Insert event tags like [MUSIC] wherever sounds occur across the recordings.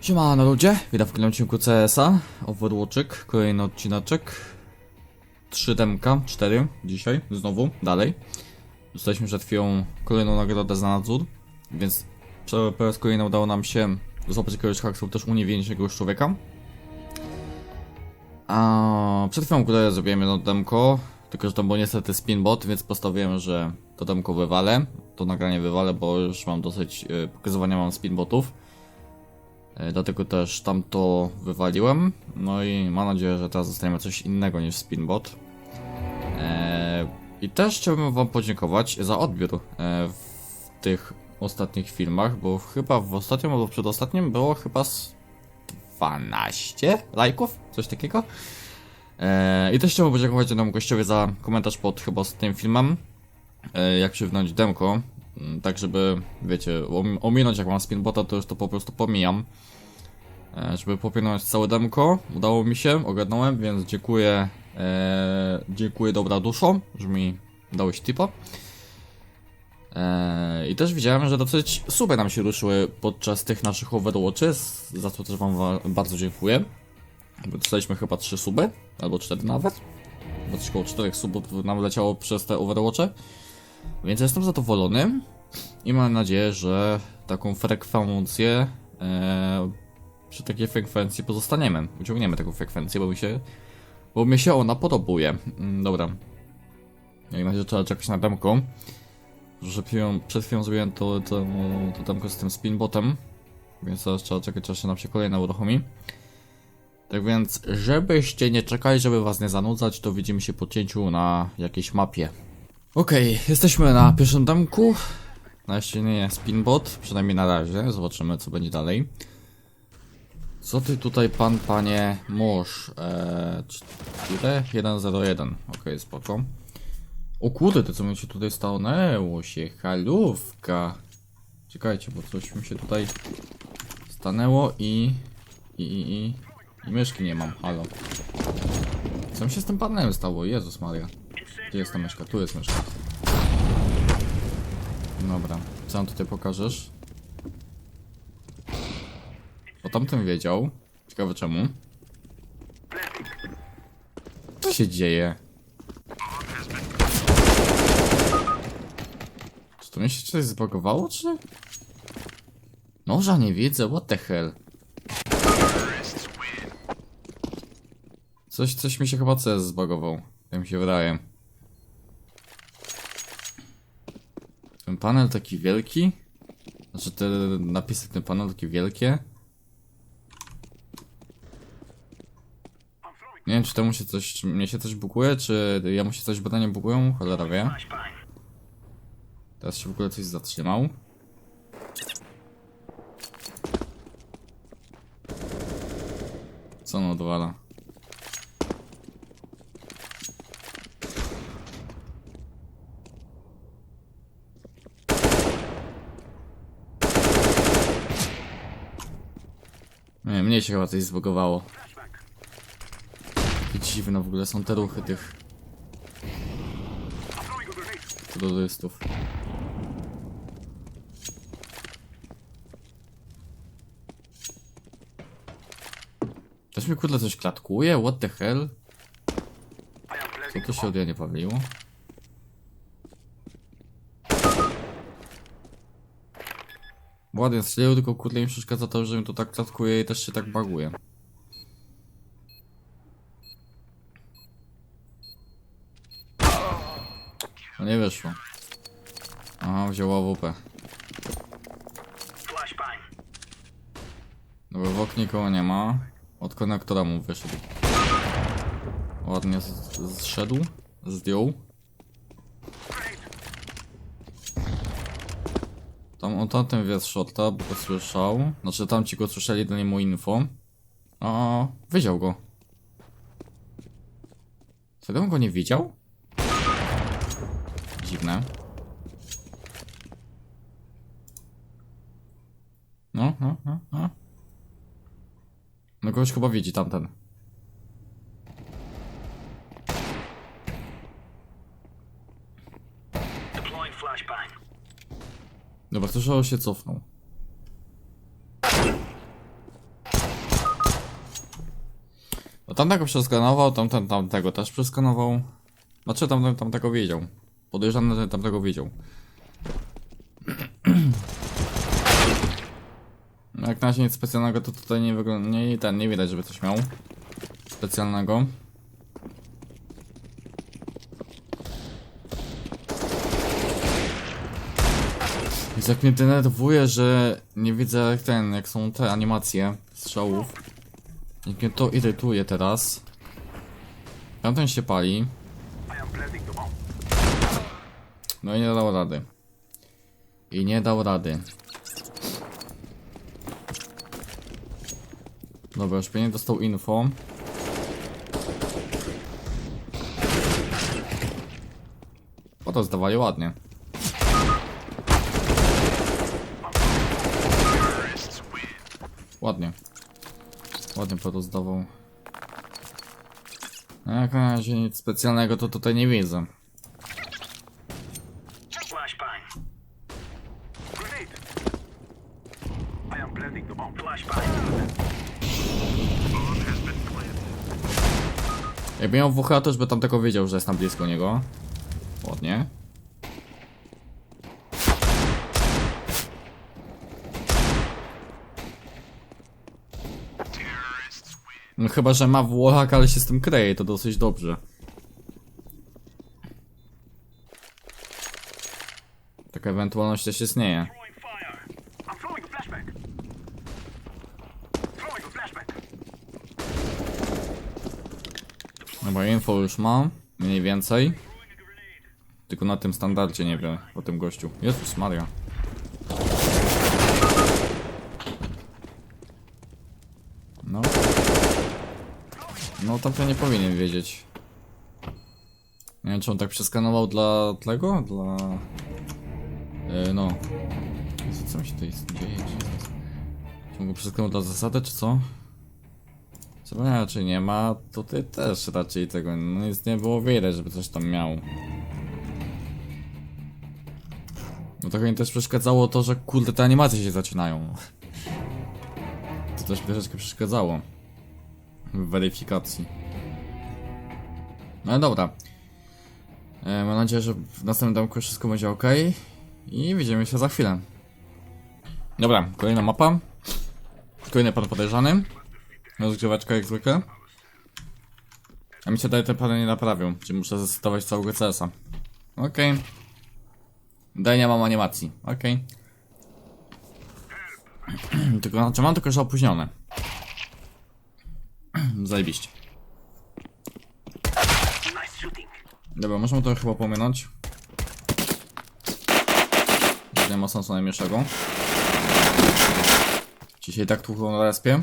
Siemano ludzie, witam w kolejnym odcinku CS-a, Overwatchik, kolejny odcineczek. 3 demka, 4 dzisiaj, znowu, dalej. Dostaliśmy przed chwilą kolejną nagrodę za nadzór, więc po raz kolejny udało nam się złapać jakiegoś haksów, też uniewięzić jakiegoś człowieka. A przed chwilą ogóle zrobiłem jedno demko, tylko że to było niestety spinbot, więc postanowiłem, że to demko wywalę, to nagranie wywalę, bo już mam dosyć e, pokazywania mam spinbotów Dlatego też tam to wywaliłem. No i mam nadzieję, że teraz dostaniemy coś innego niż Spinbot. E, I też chciałbym Wam podziękować za odbiór e, w tych ostatnich filmach, bo chyba w ostatnim albo przedostatnim było chyba z 12 lajków, coś takiego. E, I też chciałbym podziękować jednemu gościowi za komentarz pod chyba tym filmem, e, jak przywinąć demko, tak żeby, wiecie, om- ominąć jak mam spinbota, to już to po prostu pomijam. E, żeby popłynąć całe demko, udało mi się, ogarnąłem, więc dziękuję, e, dziękuję dobra duszo, że mi dałeś tipa. E, I też widziałem, że dosyć suby nam się ruszyły podczas tych naszych overwatchy, z- za co też wam wa- bardzo dziękuję. Dostaliśmy chyba 3 suby, albo 4 nawet. Bo koło 4 subów nam leciało przez te overwatche. Więc jestem zadowolony i mam nadzieję, że taką frekwencję e, przy takiej frekwencji pozostaniemy. Uciągniemy taką frekwencję, bo mi się bo mi się ona podobuje. Mm, dobra. Na razie trzeba czekać na demko. Że przed chwilą zrobiłem to, to, to demko z tym spinbotem. Więc teraz trzeba czekać, aż się nam się kolejne uruchomi. Tak więc, żebyście nie czekali, żeby was nie zanudzać, to widzimy się po cięciu na jakiejś mapie. Okej, jesteśmy na pierwszym damku. Na nie spinbot, przynajmniej na razie. Zobaczymy, co będzie dalej. Co ty tutaj, pan, panie, mąż? Eee, 4? 101. Okej, spoko. O kurde, to co mi się tutaj stanęło się? Halówka. Czekajcie, bo coś mi się tutaj stanęło i... I, i, i... I myszki nie mam, halo. Co mi się z tym panem stało? Jezus Maria. Gdzie jest ta myszka? Tu jest myszka. Dobra, co nam tutaj pokażesz? O tamtym wiedział. Ciekawe czemu. Co się dzieje? Czy to mi się coś zbagowało, czy? Noża nie widzę, what the hell? Coś, coś mi się chyba CS zbagował. Tak mi się wydaje. Panel taki wielki? Znaczy te napisy ten panel takie wielkie? Nie wiem czy temu się coś, czy mnie się coś buguje, czy ja mu się coś badanie bugują? Cholera wie. Teraz się w ogóle coś zatrzymał. Co on odwala? Nie, mnie się chyba coś zbugowało. Dziwne w ogóle są te ruchy tych... Terrorystów. Też mi kurde coś klatkuje? What the hell? Co to się od ja nie Ładnie strzelił, tylko kurde mi przeszkadza to, że mi to tak klatkuje i też się tak baguje. No nie wyszło. Aha, wzięła WP. Dobra, w oknie koło nie ma. Od konektora mu wyszedł. Ładnie zszedł. Zdjął. Tam o tamtym wie z shorta, bo go słyszał. Znaczy tam ci go słyszeli, dali mu info. A wydział go. Serio on go nie widział? Dziwne. No, no, no, no. No kogoś chyba widzi tamten. Dobra, słyszało się cofnął. No tamtego przeskanował, tamten tamtego też przeskanował. Znaczy tamten tamtego wiedział. Podejrzany ten tamtego wiedział. [CLEARS THROAT] No, jak na razie nic specjalnego to tutaj nie wygląda, nie, nie widać żeby coś miał specjalnego. Więc jak mnie denerwuje, że nie widzę jak ten, jak są te animacje strzałów. Jak mnie to irytuje teraz. Tamten się pali. I. No i nie dał rady. I nie dał rady. Dobra, już pewnie dostał info. O to zdawali ładnie. Ładnie. Ładnie po to zdawał. Jak na razie nic specjalnego to tutaj nie widzę. Jakby miał WH, to by tam tylko wiedział, że jest tam blisko niego. Ładnie. No chyba, że ma Włochak, ale się z tym kryje, to dosyć dobrze. Taka ewentualność też istnieje. Flashbang. Dobra, info już mam, mniej więcej. Tylko na tym standardzie nie wiem, o tym gościu. Jezus Maria. No. No tamten nie powinien wiedzieć. Nie wiem czy on tak przeskanował dla tego? Dla... Yy, no. Jezu, co mi się tutaj dzieje? Czy on go przeskanował dla zasady, czy co? Co raczej nie ma, tutaj też raczej tego no nic nie było widać, żeby coś tam miał. No trochę mi też przeszkadzało to, że kurde te animacje się zaczynają. [LAUGHS] To też mi troszeczkę przeszkadzało. W weryfikacji. No dobra. E, mam nadzieję, że w następnym domku wszystko będzie ok. I widzimy się za chwilę. Dobra, kolejna mapa. Kolejny pan podejrzany. Rozgrzeweczka jak zwykle. A mi się daje te pany nie naprawią, czyli muszę zesetować całego CS-a. Okej. Daj nie mam animacji, okej. [CLEARS THROAT] tylko, znaczy mam tylko, że opóźnione. Zajebiście. Dobra, możemy to chyba pominąć. Nie ma sensu najmniejszego. Dzisiaj tak tłuchło na respie.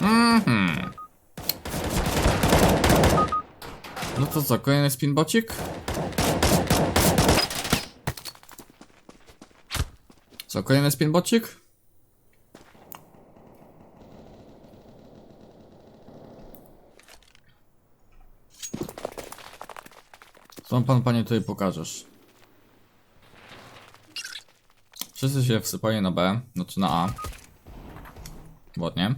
Mhm. No to co, kolejny spinbocik? Co, kolejny spinbocik? Co pan, panie, tutaj pokażesz? Wszyscy się wsypali na B, znaczy na A. Ładnie.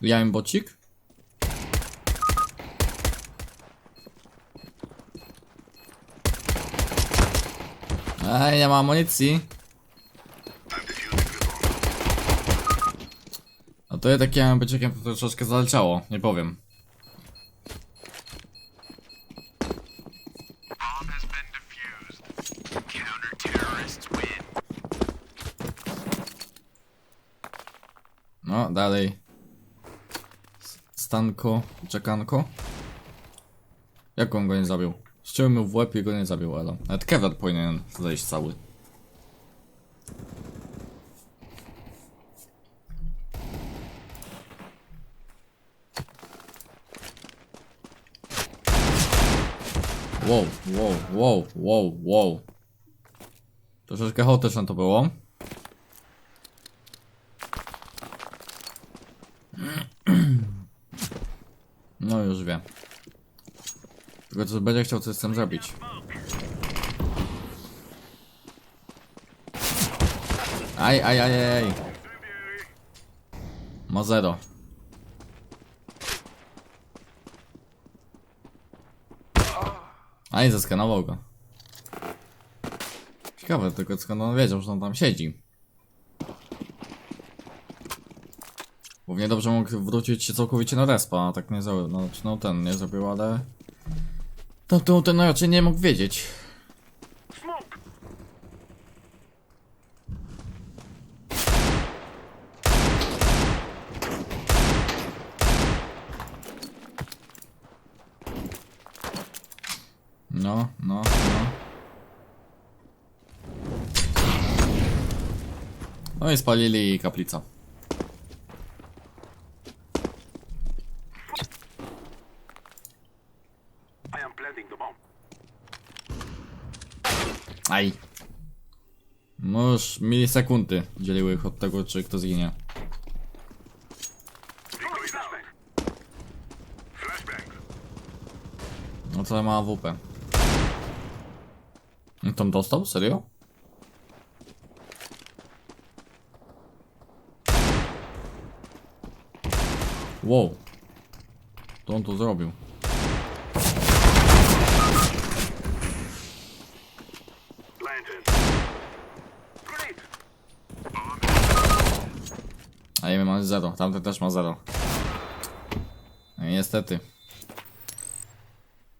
Ja im bocik. Ej, nie ma amunicji. A to ja takim bociekiem to troszeczkę zaleciało, nie powiem. No, dalej. Stanko, czekanko. Jak on go nie zabił? Ściął mu w łeb i go nie zabił, ale. Nawet Kevlar powinien zejść cały. Wow, wow, wow, wow, wow. Troszeczkę chaotyczne to było. No już wiem. Tylko że będzie chciał coś z tym zrobić. Aj, aj, aj, aj. Ma zero. Aj, zeskanował go. Ciekawe tylko skąd on wiedział, że on tam siedzi. Równie dobrze mógł wrócić całkowicie na respa, a tak nie zrobił. No, no ten nie zrobił, ale... To ten raczej nie mógł wiedzieć. No, no, no. No i spalili kaplicę. I am planting the bomb. Aj. Już milisekundy dzieliły ich od tego, czy kto zginie. No to ma AWP. Tam dostał? Serio? Wow. To on to zrobił. Mam zero, tamten też ma zero. No niestety.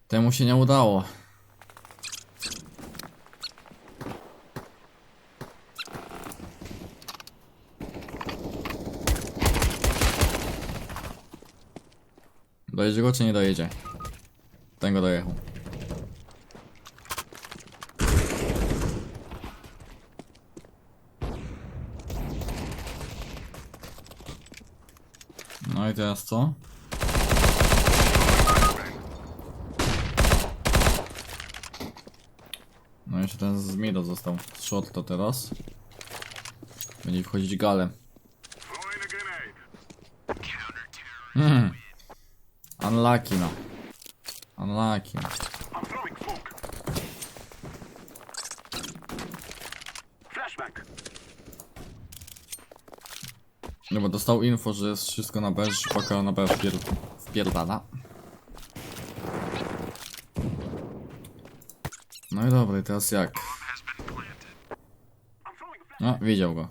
Temu się nie udało. Dojedzie go czy nie dojedzie? Ten go dojechał. Teraz co? No jeszcze ten z Mido został. Shot to teraz. Będzie wchodzić gale. Hmm. Unlucky no. Unlucky no. I'm throwing smoke. Flashbang. No bo dostał info, że jest wszystko na B, że paka na B wpier wpierdala. No i dobra, i teraz jak? A. No, widział go.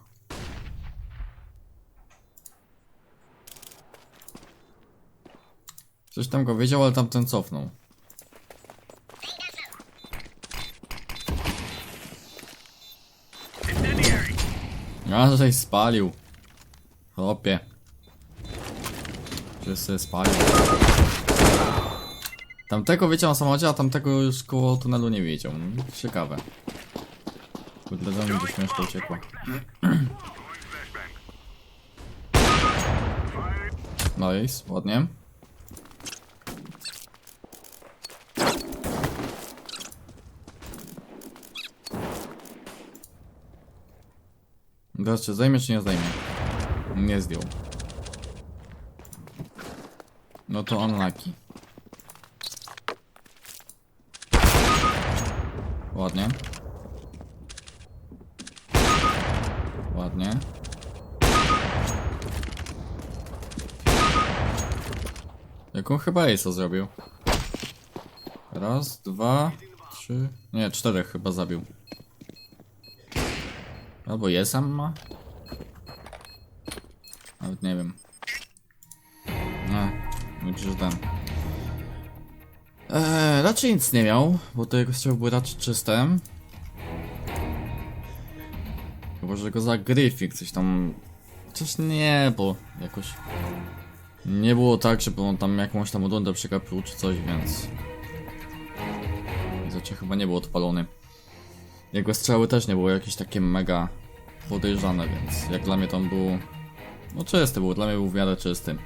Coś tam go wiedział, ale tamten cofnął. Ja żeś spalił. Chłopie. Sobie spalił. Tamtego wiedział na samochodzie, a tamtego już koło tunelu nie wiedział. No, Ciekawe. Kurde, za gdzieś mieszka uciekło. [CLEARS THROAT] Nice, ładnie. Czy zajmie, czy nie zajmie? Nie zdjął. No to unlucky. Ładnie. Ładnie. Jaką chyba Ace'a zrobił? Raz, dwa, trzy... Nie, czterech chyba zabił. Albo je sam ma? Nawet nie wiem. No, myślę, że ten. Eee, raczej nic nie miał, bo te jego strzały były raczej czyste. Chyba, że go za gryfik coś tam... Coś nie, bo jakoś... Nie było tak, żeby on tam jakąś tam rundę przegapił czy coś, więc... Znaczy chyba nie był odpalony. Jego strzały też nie były jakieś takie mega podejrzane, więc jak dla mnie to on był... No czysty był, dla mnie był w miarę czysty.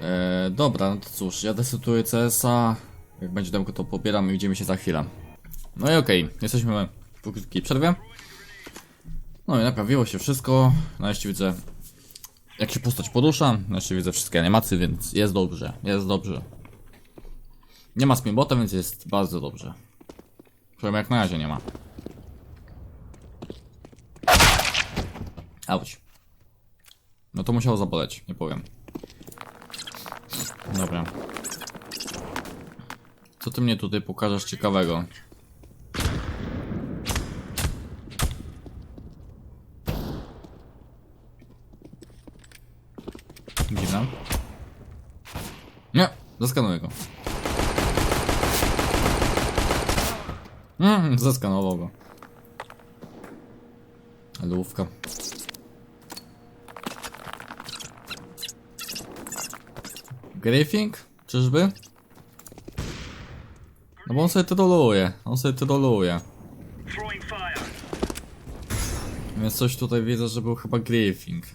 Eee, dobra, no to cóż, ja desytuję CS-a. Jak będzie demko to pobieram i widzimy się za chwilę. No i okej, jesteśmy po krótkiej przerwie. No i naprawiło się wszystko. Nareszcie widzę jak się postać porusza. Nareszcie widzę wszystkie animacje, więc jest dobrze, jest dobrze. Nie ma spinbota, więc jest bardzo dobrze. Przynajmniej jak na razie nie ma. Auć. No to musiało zaboleć, nie powiem. Dobra. Co ty mnie tutaj pokażesz ciekawego? Dziwne. Nie, zaskanuję go. Mm, zaskanował go. Lówka. Griffing? Czyżby? No bo on sobie troluje, on sobie troluje. Więc coś tutaj widzę, że był chyba Griffing.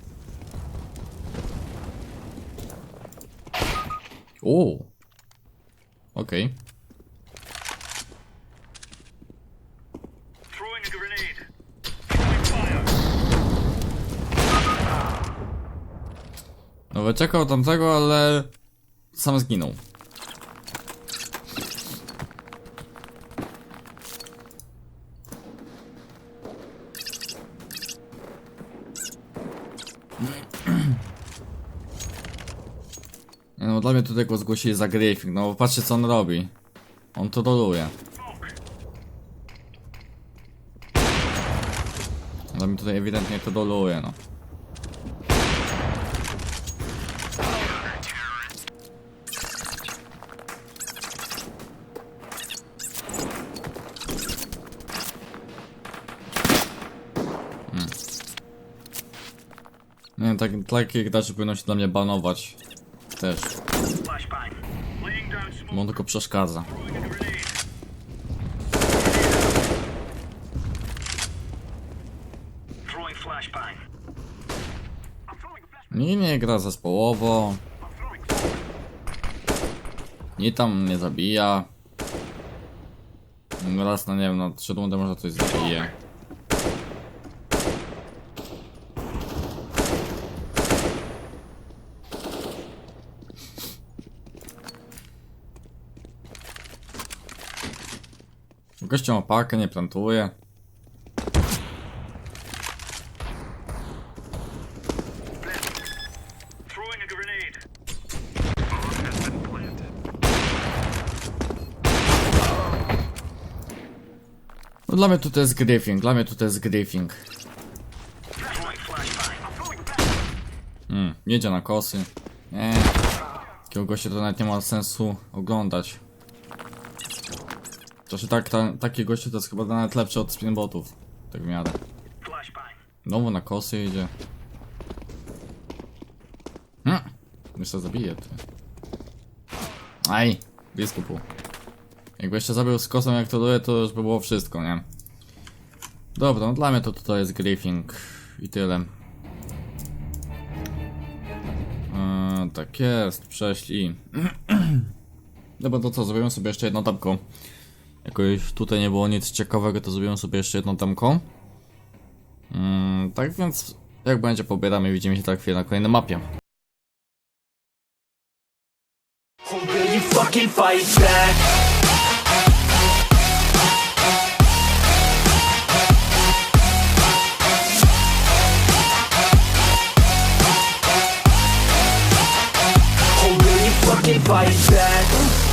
O. Okej. Fire. No wyczekał tamtego, ale sam zginął. [CLEARS THROAT] No dla mnie tutaj go zgłosili za griefing, no bo patrzcie co on robi. On to roluje. Dla mnie tutaj ewidentnie to roluje, no. Tak, takie graczy powinno się dla mnie banować. Też. Bo on tylko przeszkadza. Nie, nie gra zespołowo. Nie tam nie zabija. Raz na nie wiem, na trzy rundy może coś zabije. Gościu ma pakę, nie plantuje. No dla mnie to jest griefing, dla mnie to jest griefing. Throwing flashbang. I'm throwing a flashbang. Mm, jedzie na kosy. Nie. Takiego gościa to nawet nie ma sensu oglądać. Znaczy tak, ta, takie goście to jest chyba nawet lepsze od spinbotów. Tak w miarę. Znowu na kosy idzie. Hmm. Jeszcze zabije ty. Aj, blisko pół. Jakby jeszcze zabił z kosą jak to doje, to już by było wszystko, nie? Dobra, no dla mnie to tutaj jest griefing i tyle. Eee, tak jest, prześlij. [CLEARS THROAT] Dobra, to co, zrobimy sobie jeszcze jedno tamko. Jakoś tutaj nie było nic ciekawego, to zrobimy sobie jeszcze jedno tamko. Mm, tak więc, jak będzie, pobieramy, widzimy się za chwilę na kolejnej mapie. Fight back?